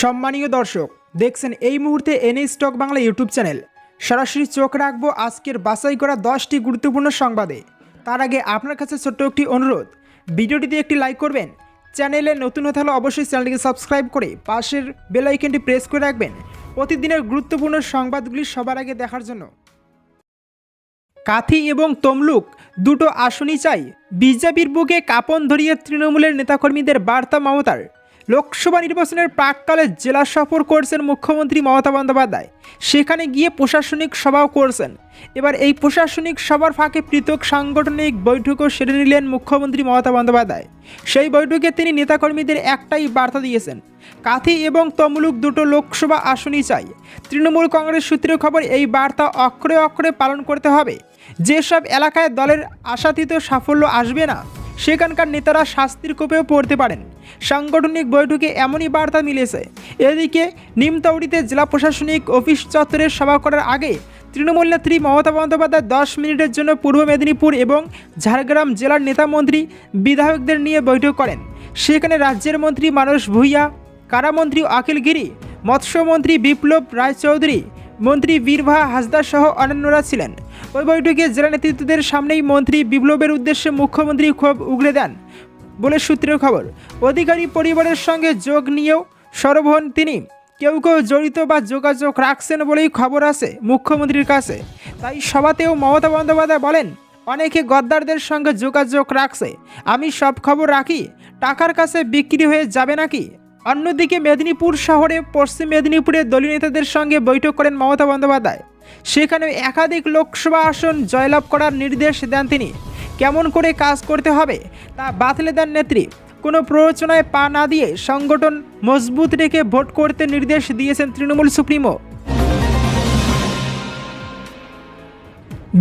সম্মানীয় দর্শক, দেখছেন এই মুহূর্তে NA stock Bangla YouTube channel. সরাসরি চোখ রাখব আজকের বাছাই করা দশটি গুরুত্বপূর্ণ সংবাদে। তার আগে আপনার কাছে ছোট্ট একটি অনুরোধ, ভিডিওটিতে একটি লাইক করবেন, চ্যানেলে নতুন হতে হলে অবশ্যই চ্যানেলটিকে সাবস্ক্রাইব করে পাশের বেল আইকনটি প্রেস করে রাখবেন। প্রতিদিনের গুরুত্বপূর্ণ সংবাদগুলি সবার আগে দেখার জন্য। কাথি এবং তমলুক দুটো আসনই চাই। বিজেপির বুকে কাপন ধরিয়ে তৃণমূলের নেতাকর্মীদের বার্তা মমতার। লোকসভা নির্বাচনের প্রাককালে জেলা সফর করছেন মুখ্যমন্ত্রী মমতা বন্দ্যোপাধ্যায়। সেখানে গিয়ে প্রশাসনিক সভাও করছেন। এবার এই প্রশাসনিক সভার ফাঁকে পৃথক সাংগঠনিক বৈঠকও সেরে নিলেন মুখ্যমন্ত্রী মমতা বন্দ্যোপাধ্যায়। সেই বৈঠকে তিনি নেতাকর্মীদের একটাই বার্তা দিয়েছেন, কাথি এবং তমলুক দুটো লোকসভা আসনই চাই। তৃণমূল কংগ্রেস সূত্রে খবর এই বার্তা অক্ষরে অক্ষরে পালন করতে হবে। যেসব এলাকায় দলের আশাতীত সাফল্য আসবে না সেখানকার নেতারা শাস্তির কোপেও পড়তে পারেন। সাংগঠনিক বৈঠকে এমনই বার্তা মিলেছে। এদিকে নিমতৌড়িতে জেলা প্রশাসনিক অফিস চত্বরের সভা করার আগে তৃণমূল নেত্রী মমতা বন্দ্যোপাধ্যায় দশ মিনিটের জন্য পূর্ব মেদিনীপুর এবং ঝাড়গ্রাম জেলার নেতামন্ত্রী বিধায়কদের নিয়ে বৈঠক করেন। সেখানে রাজ্যের মন্ত্রী মানস ভূঁইয়া কারামন্ত্রী অখিল গিরি, মৎস্যমন্ত্রী বিপ্লব রায়চৌধুরী, মন্ত্রী বীরভা হাসদা সহ অন্যান্যরা ছিলেন। ওই বৈঠকে জেলা নেতৃত্বদের সামনেই মন্ত্রী বিপ্লবের উদ্দেশ্যে মুখ্যমন্ত্রী ক্ষোভ উগড়ে দেন বলে সূত্রের খবর। অধিকারী পরিবারের সঙ্গে যোগ নিয়েও সরব হন তিনি। কেউ কেউ জড়িত বা যোগাযোগ রাখছেন বলেই খবর আছে মুখ্যমন্ত্রীর কাছে। তাই সভাতেও মমতা বন্দ্যোপাধ্যায় বলেন, অনেকে গদ্দারদের সঙ্গে যোগাযোগ রাখছে। আমি সব খবর রাখি। টাকার কাছে বিক্রি হয়ে যাবে নাকি? অন্যদিকে মেদিনীপুর শহরে পশ্চিম মেদিনীপুরে দলীয় নেতাদের সঙ্গে বৈঠক করেন মমতা বন্দ্যোপাধ্যায়। সেখানে একাধিক লোকসভা আসন জয়লাভ করার নির্দেশ দেন তিনি। কেমন করে কাজ করতে হবে তা বাতলে দেন নেত্রী। কোনো প্ররোচনায় পা না দিয়ে সংগঠন মজবুত রেখে ভোট করতে নির্দেশ দিয়েছেন তৃণমূল সুপ্রিমো।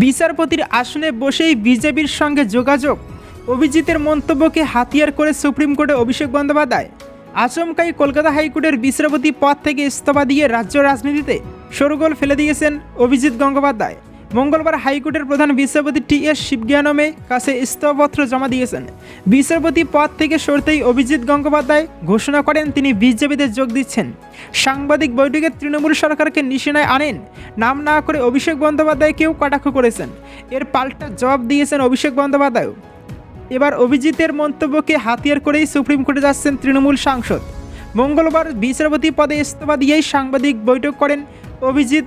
বিচারপতির আসনে বসেই বিজেপির সঙ্গে যোগাযোগ। অভিজিতের মন্তব্যকে হাতিয়ার করে সুপ্রিম কোর্টে অভিষেক বন্দ্যোপাধ্যায়। আচমকাই কলকাতা হাইকোর্টের বিচারপতি পদ থেকে ইস্তফা দিয়ে রাজ্য রাজনীতিতে সরগোল ফেলে দিয়েছেন অভিজিৎ গঙ্গোপাধ্যায়। মঙ্গলবার হাইকোর্টের প্রধান বিচারপতি টি এস শিবজ্ঞানমে কাছে ইস্তফাপত্র জমা দিয়েছেন। বিচারপতি পদ থেকে সরতেই অভিজিৎ গঙ্গোপাধ্যায় ঘোষণা করেন তিনি বিজেপিতে যোগ দিচ্ছেন। সাংবাদিক বৈঠকে তৃণমূল সরকারকে নিশানায় আনেন। নাম না করে অভিষেক বন্দ্যোপাধ্যায়কেও কটাক্ষ করেছেন। এর পাল্টা জবাব দিয়েছেন অভিষেক বন্দ্যোপাধ্যায় এবার অভিজিতের মন্তব্যকে হাতিয়ার করেই সুপ্রিম কোর্টে যাচ্ছেন তৃণমূল সাংসদ। মঙ্গলবার বিচারপতি পদে ইস্তফা দিয়েই সাংবাদিক বৈঠক করেন অভিজিৎ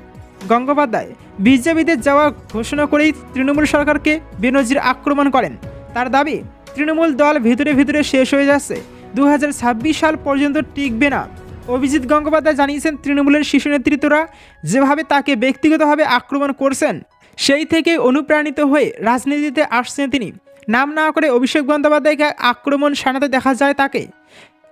গঙ্গোপাধ্যায়। বিজেপিতে যাওয়া ঘোষণা করেই তৃণমূল সরকারকে বেনজির আক্রমণ করেন। তার দাবি, তৃণমূল দল ভিতরে ভিতরে শেষ হয়ে যাচ্ছে। দু হাজার ছাব্বিশ সাল পর্যন্ত টিকবে না। অভিজিৎ গঙ্গোপাধ্যায় জানিয়েছেন, তৃণমূলের শীর্ষ নেতৃত্বরা যেভাবে তাকে ব্যক্তিগতভাবে আক্রমণ করছেন, সেই থেকে অনুপ্রাণিত হয়ে রাজনীতিতে আসছেন তিনি। নাম না করে অভিষেক বন্দ্যোপাধ্যায়কে আক্রমণ শানাতে দেখা যায় তাকে।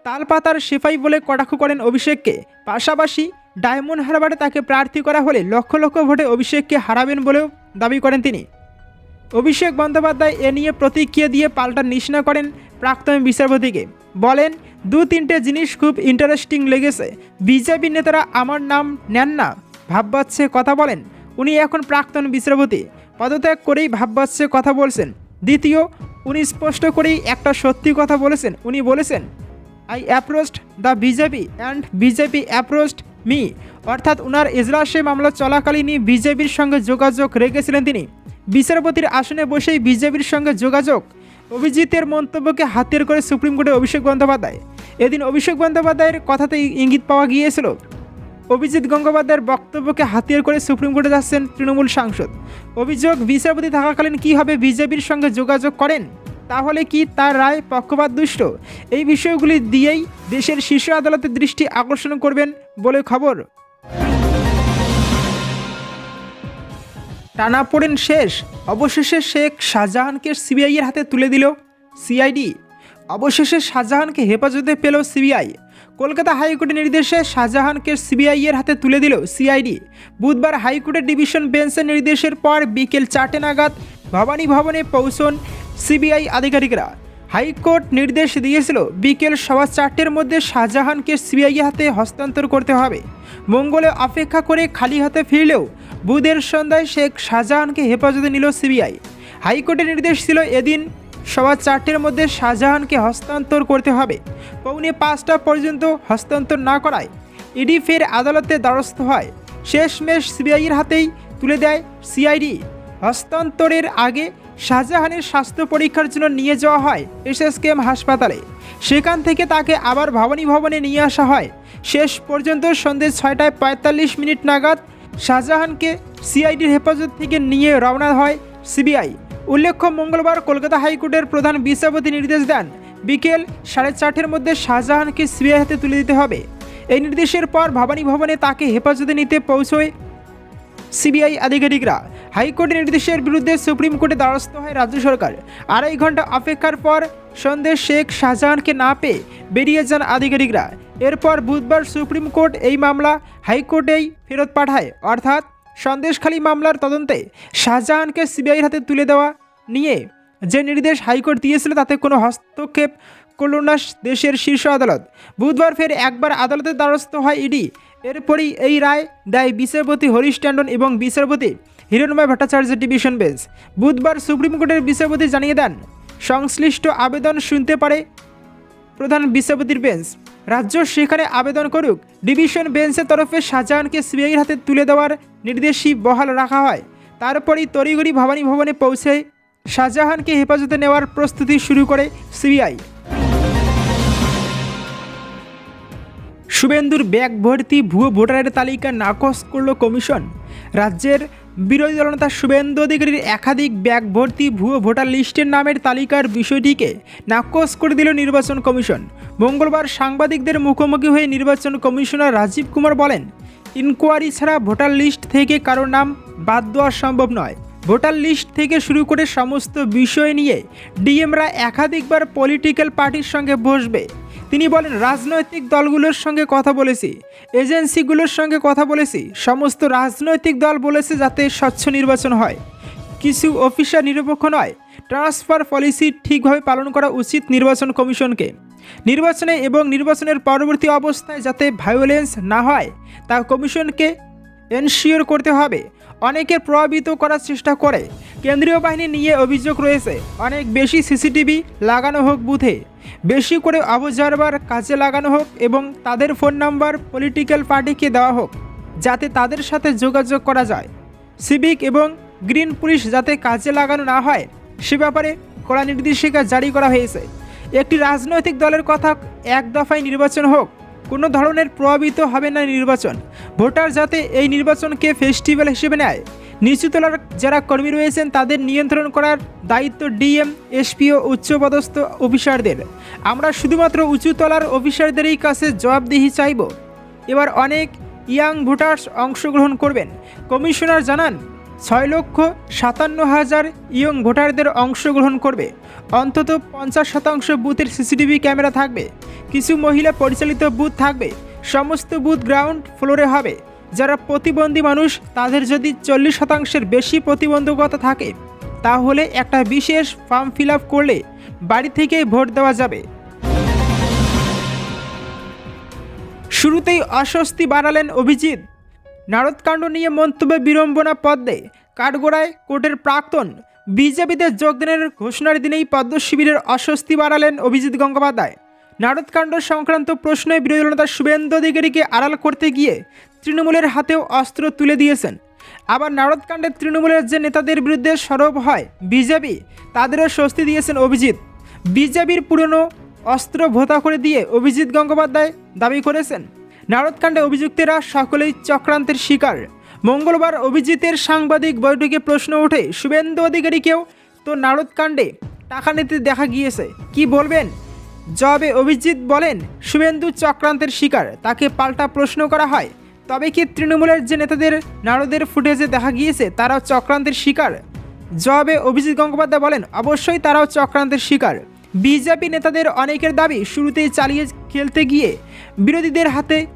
তালপাতার সিপাই বলে কটাক্ষ করেন অভিষেককে। পাশাপাশি ডায়মন্ড হারবারে তাকে প্রার্থী করা হলে লক্ষ লক্ষ ভোটে অভিষেককে হারাবেন বলেও দাবি করেন তিনি। অভিষেক বন্দ্যোপাধ্যায় এ নিয়ে প্রতিক্রিয়া দিয়ে পাল্টা নিশনা করেন প্রাক্তন বিচারপতিকে। বলেন, দু তিনটে জিনিস খুব ইন্টারেস্টিং লেগেছে। বিজেপি নেতারা আমার নাম নেন না, ভাববাচ্ছে কথা বলেন। উনি এখন প্রাক্তন বিচারপতি। পদত্যাগ করেই ভাববাচ্ছে কথা বলছেন। দ্বিতীয়, উনি স্পষ্ট করেই একটা সত্যি কথা বলেছেন। উনি বলেছেন I approached the BJP and BJP approached me. অর্থাৎ উনার এজলাসে মামলা চলাকালীনই বিজেপির সঙ্গে যোগাযোগ রেখেছিলেন তিনি। বিচারপতির আসনে বসেই বিজেপির সঙ্গে যোগাযোগ। অভিজিতের মন্তব্যকে হাতের করে সুপ্রিম কোর্টে অভিষেক বন্দ্যোপাধ্যায়। এদিন অভিষেক বন্দ্যোপাধ্যায়ের কথাতেই ইঙ্গিত পাওয়া গিয়েছিল। অভিজিৎ গঙ্গোপাধ্যায়ের বক্তব্যকে হাতিয়ার করে সুপ্রিম কোর্টে যাচ্ছেন তৃণমূল সাংসদ। অভিযোগ, বিচারপতি থাকাকালীন কীভাবে বিজেপির সঙ্গে যোগাযোগ করেন? তাহলে কি তার রায় পক্ষপাত দুষ্ট? এই বিষয়গুলি দিয়েই দেশের শীর্ষ আদালতের দৃষ্টি আকর্ষণ করবেন বলে খবর। টানাপোড়েন শেষ। অবশেষে শেখ শাহজাহানকে সিবিআইয়ের হাতে তুলে দিল সিআইডি। অবশেষে শাহজাহানকে হেফাজতে পেল সিবিআই। কলকাতা হাইকোর্টের নির্দেশে শাহজাহানকে সিবিআইয়ের হাতে তুলে দিল সিআইডি। বুধবার হাইকোর্টের ডিভিশন বেঞ্চের নির্দেশের পর বিকেল চারটে নাগাদ ভবানী ভবনে পৌঁছন সিবিআই আধিকারিকরা হাইকোর্ট নির্দেশ দিয়েছিল বিকেল সওয়া চারটের মধ্যে শাহজাহানকে সিবিআই হাতে হস্তান্তর করতে হবে। মঙ্গলে অপেক্ষা করে খালি হাতে ফিরলেও বুধের সন্ধ্যায় শেখ শাহজাহানকে হেফাজতে নিল সিবিআই। হাইকোর্টের নির্দেশ ছিল এদিন সবার চারটের মধ্যে শাহজাহানকে হস্তান্তর করতে হবে। পৌনে পাঁচটা পর্যন্ত হস্তান্তর না করায় ইডি ফের আদালতে দ্বারস্থ হয়। শেষমেশ সিবিআইয়ের হাতেই তুলে দেয় সিআইডি। হস্তান্তরের আগে শাহজাহানের স্বাস্থ্য পরীক্ষার জন্য নিয়ে যাওয়া হয় এসএসকেএম হাসপাতালে। সেখান থেকে তাকে আবার ভবানী ভবনে নিয়ে আসা হয়। শেষ পর্যন্ত সন্ধ্যে ছয়টায় পঁয়তাল্লিশ মিনিট নাগাদ শাহজাহানকে সিআইডির হেফাজত থেকে নিয়ে রওনা হয় সিবিআই। উল্লেখ্য, মঙ্গলবার কলকাতা হাইকোর্টের প্রধান বিচারপতি নির্দেশ দেন, বিকেল সাড়ে চারটের মধ্যে শাহজাহানকে সিবিআই হাতে তুলে দিতে হবে। এই নির্দেশের পর ভবানী ভবনে তাকে হেফাজতে নিতে পৌঁছয় সিবিআই আধিকারিকরা হাইকোর্টের নির্দেশের বিরুদ্ধে সুপ্রিম কোর্টে দ্বারস্থ হয় রাজ্য সরকার। আড়াই ঘণ্টা অপেক্ষার পর সন্দেশ শেখ শাহজাহানকে না পেয়ে বেরিয়ে যান আধিকারিকরা। এরপর বুধবার সুপ্রিম কোর্ট এই মামলা হাইকোর্টেই ফেরত পাঠায়। অর্থাৎ সন্দেশখালী মামলার তদন্তে শাহজাহানকে সিবিআইয়ের হাতে তুলে দেওয়া নিয়ে যে নির্দেশ হাইকোর্ট দিয়েছিল তাতে কোনো হস্তক্ষেপ করল না দেশের শীর্ষ আদালত। বুধবার ফের একবার আদালতের দ্বারস্থ হয় ইডি। এরপরই এই রায় দেয় বিচারপতি হরিশ ট্যান্ডন এবং বিচারপতি হিরণময় ভট্টাচার্যের ডিভিশন বেঞ্চ। বুধবার সুপ্রিম কোর্টের বিচারপতি জানিয়ে দেন, সংশ্লিষ্ট আবেদন শুনতে পারে প্রধান বিচারপতির বেঞ্চ। রাজ্য সেখানে আবেদন করুক, ডিভিশন বেঞ্চের তরফে শাহজাহানকে সিবিআইয়ের হাতে তুলে দেওয়ার নির্দেশই বহাল রাখা হয়। তারপরই তড়িঘড়ি ভবানী ভবনে পৌঁছে শাহজাহানকে হেফাজতে নেওয়ার প্রস্তুতি শুরু করে সিবিআই। শুভেন্দুর ব্যাগ ভর্তি ভুয়ো ভোটারের তালিকা নাকচ করল কমিশন। রাজ্যের বিরোধী দলনেতা শুভেন্দু অধিকারীর একাধিক ব্যাগ ভর্তি ভুয়ো ভোটার লিস্টের নামের তালিকার বিষয়টিকে নাকচ করে দিল নির্বাচন কমিশন। মঙ্গলবার সাংবাদিকদের মুখোমুখি হয়ে নির্বাচন কমিশনার রাজীব কুমার বলেন, ইনকোয়ারি ছাড়া ভোটার লিস্ট থেকে কারও নাম বাদ দেওয়া সম্ভব নয়। ভোটার লিস্ট থেকে শুরু করে সমস্ত বিষয় নিয়ে ডিএমরা একাধিকবার পলিটিক্যাল পার্টির সঙ্গে বসবে। তিনি বলেন, রাজনৈতিক দলগুলোর সঙ্গে কথা বলেছি, এজেন্সিগুলোর সঙ্গে কথা বলেছি, সমস্ত রাজনৈতিক দল বলেছে যাতে স্বচ্ছ নির্বাচন হয়। কিছু অফিসার নিরপেক্ষ নয়, ট্রান্সফার পলিসি ঠিকভাবে পালন করা উচিত নির্বাচন কমিশনকে। নির্বাচনে এবং নির্বাচনের পরবর্তী অবস্থায় যাতে ভায়োলেন্স না হয়, তা কমিশনকে এনশিওর করতে হবে। অনেকে প্রভাবিত করার চেষ্টা করে কেন্দ্রীয় বাহিনী নিয়ে অভিযোগ রয়েছে, অনেক বেশি সিসিটিভি লাগানো হোক বুথে। বেশি করে অবজারভার কাজে লাগানো হোক এবং তাদের ফোন নাম্বার, পলিটিক্যাল পার্টিকে দেওয়া হোক, যাতে তাদের সাথে যোগাযোগ করা যায়। সিভিক এবং গ্রিন পুলিশ যাতে কাজে লাগানো না হয়, সে ব্যাপারে কড়া নির্দেশিকা জারি করা হয়েছে। একটি রাজনৈতিক দলের কথা এক দফায় নির্বাচন হোক, কোনো ধরনের প্রভাবিত হবে না নির্বাচন। ভোটার যাতে এই নির্বাচনকে ফেস্টিভ্যাল হিসেবে নেয়। নিচুতলার যারা কর্মী রয়েছেন, তাদের নিয়ন্ত্রণ করার দায়িত্ব ডিএম, এসপি ও উচ্চপদস্থ অফিসারদের। আমরা শুধুমাত্র উঁচুতলার অফিসারদেরই কাছে জবাবদিহি চাইব। এবার অনেক ইয়াং ভোটার্স অংশগ্রহণ করবেন। কমিশনার জানান, ছয় লক্ষ সাতান্ন হাজার ইয়ং ভোটারদের অংশগ্রহণ করবে। অন্তত পঞ্চাশ শতাংশ বুথের সিসিটিভি ক্যামেরা থাকবে। কিছু মহিলা পরিচালিত বুথ থাকবে। সমস্ত বুথ গ্রাউন্ড ফ্লোরে হবে। যারা প্রতিবন্ধী মানুষ, তাদের যদি চল্লিশ শতাংশের বেশি প্রতিবন্ধকতা থাকে, তাহলে একটা বিশেষ ফর্ম ফিল করলে বাড়ি থেকেই ভোট দেওয়া যাবে। শুরুতেই অস্বস্তি বাড়ালেন অভিজিৎ। নারদকাণ্ড নিয়ে মন্তব্যে বিড়ম্বনা পদ্মে। কাঠগোড়ায় কোর্টের প্রাক্তন বিজেপিতে যোগদানের ঘোষণার দিনেই পদ্ম শিবিরের অস্বস্তি বাড়ালেন অভিজিৎ গঙ্গোপাধ্যায়। নারদকাণ্ড সংক্রান্ত প্রশ্নে বিরোধী নেতা শুভেন্দু অধিকারীকে আড়াল করতে গিয়ে তৃণমূলের হাতেও অস্ত্র তুলে দিয়েছেন। আবার নারদকাণ্ডে তৃণমূলের যে নেতাদের বিরুদ্ধে সরব হয় বিজেপি, তাদেরও স্বস্তি দিয়েছেন অভিজিৎ। বিজেপির পুরনো অস্ত্র ভোতা করে দিয়ে অভিজিৎ গঙ্গোপাধ্যায় দাবি করেছেন। নারদকাণ্ডে অভিযুক্তেরা সকলেই চক্রান্তের শিকার। মঙ্গলবার অভিজিতের সাংবাদিক বৈঠকে প্রশ্ন ওঠে, শুভেন্দু অধিকারীকেও তো নারদকাণ্ডে টাকা নিতে দেখা গিয়েছে, কি বলবেন? জবাবে অভিজিৎ বলেন, শুভেন্দু চক্রান্তের শিকার, তাকে পাল্টা প্রশ্ন করা হয়। তবে কি তৃণমূলের যে নেতাদের, নারদের ফুটেজে দেখা গিয়েছে, তারাও চক্রান্তের শিকার? জবাবে অভিজিৎ গঙ্গোপাধ্যায় বলেন, অবশ্যই তারাও চক্রান্তের শিকার। বিজেপি নেতাদের অনেকের দাবি, শুরুতেই চালিয়ে খেলতে গিয়ে বিরোধীদের হাতে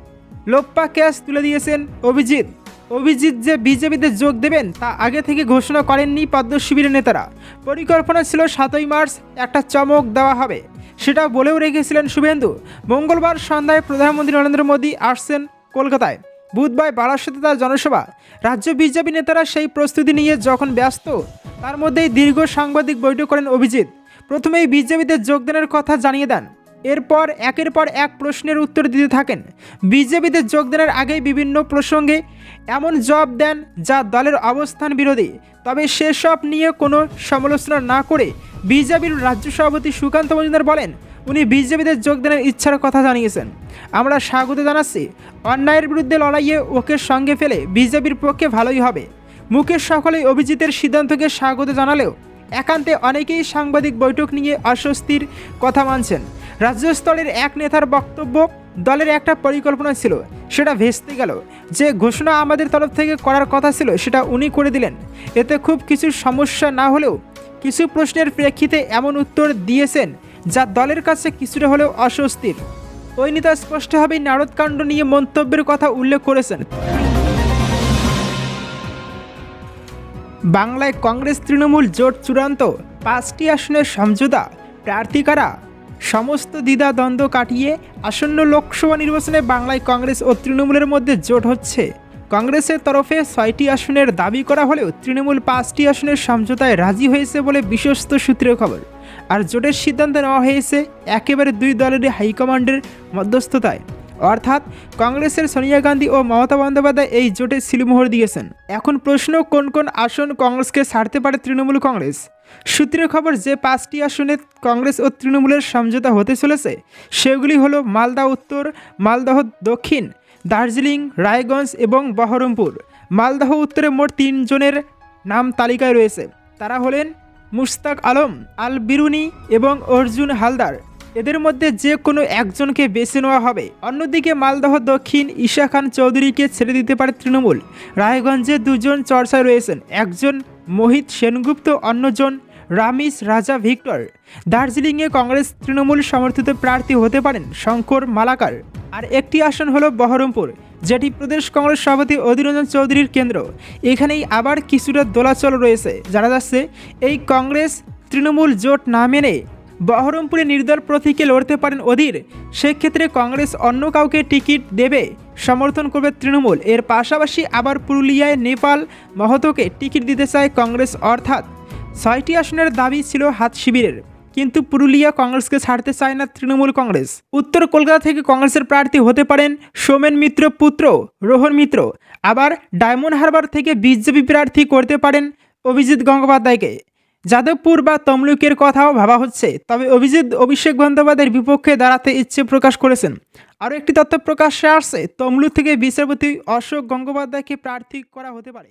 লোপ্পা ক্যাশ তুলে দিয়েছেন অভিজিৎ। অভিজিৎ যে বিজেপিতে যোগ দেবেন, তা আগে থেকে ঘোষণা করেননি পদ্ম শিবিরের নেতারা। পরিকল্পনা ছিল সাতই মার্চ একটা চমক দেওয়া হবে। সেটা বলেও রেখেছিলেন শুভেন্দু। মঙ্গলবার সন্ধ্যায় প্রধানমন্ত্রী নরেন্দ্র মোদী আসছেন কলকাতায়। বুধবার বারাসতে তার জনসভা। রাজ্য বিজেপি নেতারা সেই প্রস্তুতি নিয়ে যখন ব্যস্ত, তার মধ্যেই দীর্ঘ সাংবাদিক বৈঠক করেন অভিজিৎ। প্রথমেই বিজেপিতে যোগদানের কথা জানিয়ে দেন। এরপর একের পর এক প্রশ্নের উত্তর দিতে থাকেন। বিজেপিতে যোগদানের আগেই বিভিন্ন প্রসঙ্গে এমন জবাব দেন যা দলের অবস্থান বিরোধী। তবে সেসব নিয়ে কোনো সমালোচনা না করে বিজেপির রাজ্য সভাপতি সুকান্ত মজুমদার বলেন উনি বিজেপিতে যোগদানের ইচ্ছার কথা জানিয়েছেন। আমরা স্বাগত জানাচ্ছি। অন্যায়ের বিরুদ্ধে লড়াইয়ে ওকে সঙ্গে ফেলে বিজেপির পক্ষে ভালোই হবে। মুখের সকলেই অভিজিতের সিদ্ধান্তকে স্বাগত জানালেও একান্তে অনেকেই সাংবাদিক বৈঠক নিয়ে অস্বস্তির কথা মানছেন। রাজ্যস্তরের এক নেতার বক্তব্য দলের একটা পরিকল্পনা ছিল, সেটা ভেস্তে গেল। যে ঘোষণা আমাদের তরফ থেকে করার কথা ছিল, সেটা উনি করে দিলেন। এতে খুব কিছু সমস্যা না হলেও কিছু প্রশ্নের প্রেক্ষিতে এমন উত্তর দিয়েছেন যা দলের কাছে কিছুটা হলেও অস্বস্তির। ওই নেতা স্পষ্টভাবেই নারদকাণ্ড নিয়ে মন্তব্যের কথা উল্লেখ করেছেন। বাংলায় কংগ্রেস তৃণমূল জোট চূড়ান্ত পাঁচটি আসনের সমঝোতা, প্রার্থী কারা? সমস্ত দ্বিধা দ্বন্দ্ব কাটিয়ে আসন্ন লোকসভা নির্বাচনে বাংলায় কংগ্রেস ও তৃণমূলের মধ্যে জোট হচ্ছে। কংগ্রেসের তরফে ছয়টি আসনের দাবি করা হলেও তৃণমূল পাঁচটি আসনের সমঝোতায় রাজি হয়েছে বলে বিশ্বস্ত সূত্রে খবর। আর জোটের সিদ্ধান্ত নেওয়া হয়েছে একেবারে দুই দলেরই হাইকমান্ডের মধ্যস্থতায়। অর্থাৎ কংগ্রেসের সোনিয়া গান্ধী ও মমতা বন্দ্যোপাধ্যায় এই জোটে সিলমোহর দিয়েছেন। এখন প্রশ্ন, কোন কোন আসন কংগ্রেসকে ছাড়তে পারে তৃণমূল কংগ্রেস? সূত্রের খবর, যে পাঁচটি আসনে কংগ্রেস ও তৃণমূলের সমঝোতা হতে চলেছে, সেগুলি হলো মালদা উত্তর, মালদহ দক্ষিণ, দার্জিলিং, রায়গঞ্জ এবং বহরমপুর। মালদহ উত্তরে মোট তিনজনের নাম তালিকায় রয়েছে। তারা হলেন মুশতাক আলম আল বিরুনি এবং অর্জুন হালদার। এদের মধ্যে যে কোনো একজনকে বেছে নেওয়া হবে। অন্যদিকে মালদহ দক্ষিণ ঈশা খান চৌধুরীকে ছেড়ে দিতে পারে তৃণমূল। রায়গঞ্জে দুজন চর্চায় রয়েছেন। একজন মোহিত সেনগুপ্ত, অন্যজন রামিস রাজা ভিক্টর। দার্জিলিংয়ে কংগ্রেস তৃণমূল সমর্থিত প্রার্থী হতে পারেন শঙ্কর মালাকার। আর একটি আসন হলো বহরমপুর। যেটি প্রদেশ কংগ্রেস সভাপতি অধীররঞ্জন চৌধুরীর কেন্দ্র। এখানেই আবার কিছুটা দোলাচল রয়েছে। জানা যাচ্ছে, এই কংগ্রেস তৃণমূল জোট না মেনে বহরমপুরে নির্দল প্রতীকে লড়তে পারেন অধীর। সেক্ষেত্রে কংগ্রেস অন্য কাউকে টিকিট দেবে, সমর্থন করবে তৃণমূল। এর পাশাপাশি আবার পুরুলিয়ায় নেপাল মহতোকে টিকিট দিতে চায় কংগ্রেস, অর্থাৎ ছয়টি আসনের দাবি ছিল হাত শিবিরের। কিন্তু পুরুলিয়া কংগ্রেসকে ছাড়তে চায় না তৃণমূল কংগ্রেস। উত্তর কলকাতা থেকে কংগ্রেসের প্রার্থী হতে পারেন সোমেন মিত্র পুত্র, রোহন মিত্র। আবার ডায়মন্ড হারবার থেকে বিজেপি প্রার্থী করতে পারেন অভিজিৎ গঙ্গোপাধ্যায়কে। যাদবপুর বা তমলুকের কথাও ভাবা হচ্ছে, তবে অভিজিৎ, অভিষেক বন্দ্যোপাধ্যায়ের বিপক্ষে দাঁড়াতে ইচ্ছে প্রকাশ করেছেন। আরও একটি তথ্য প্রকাশ্যে আসছে, তমলুক থেকে বিচারপতি অশোক গঙ্গোপাধ্যায়কে প্রার্থী করা হতে পারে।